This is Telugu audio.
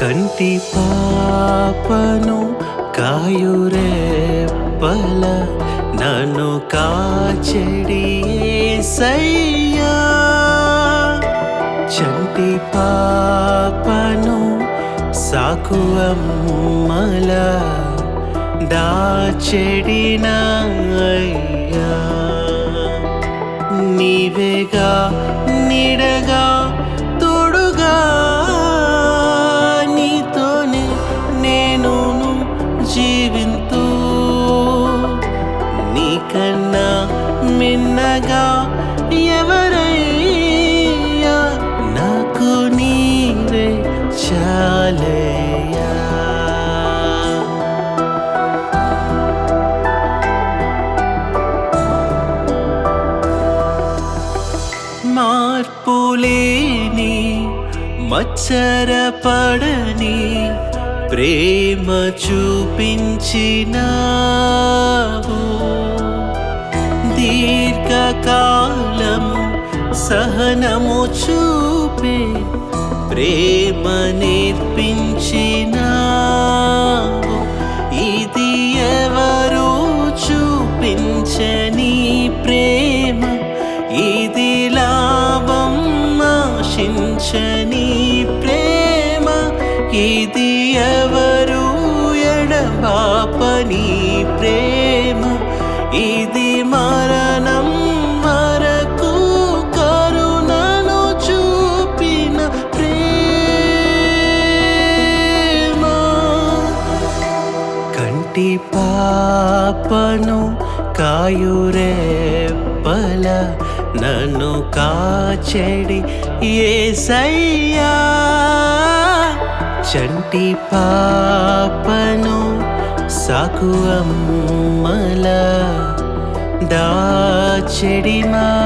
కంటి పాపను కాయురేపల నన్ను కాచెడి సయ్యా. చంటి పాపను సాకువమ్మల దాచెడిన అయ్యా నీవేగా నీడగా మిన్నగా ఎవరయ్యా? నాకు నీరే చాలయ్యా. మార్పులేని మచ్చరపడని ప్రేమ చూపించినావు. కాలము సహనము చూపే ప్రేమ నేర్పించిన ఇది ఎవరు చూపించని ప్రేమ? ఇది లాభం ఆశించని ప్రేమ? ఇది ఎవరు ఎడబాపని ప్రేమ? ఇది మర కంటి పాపను కాయురేపల నన్ను కాచెడి ఏసయ్యా. చంటి పాపను సాకు అమ్మల దాచెడిమా అయ్యా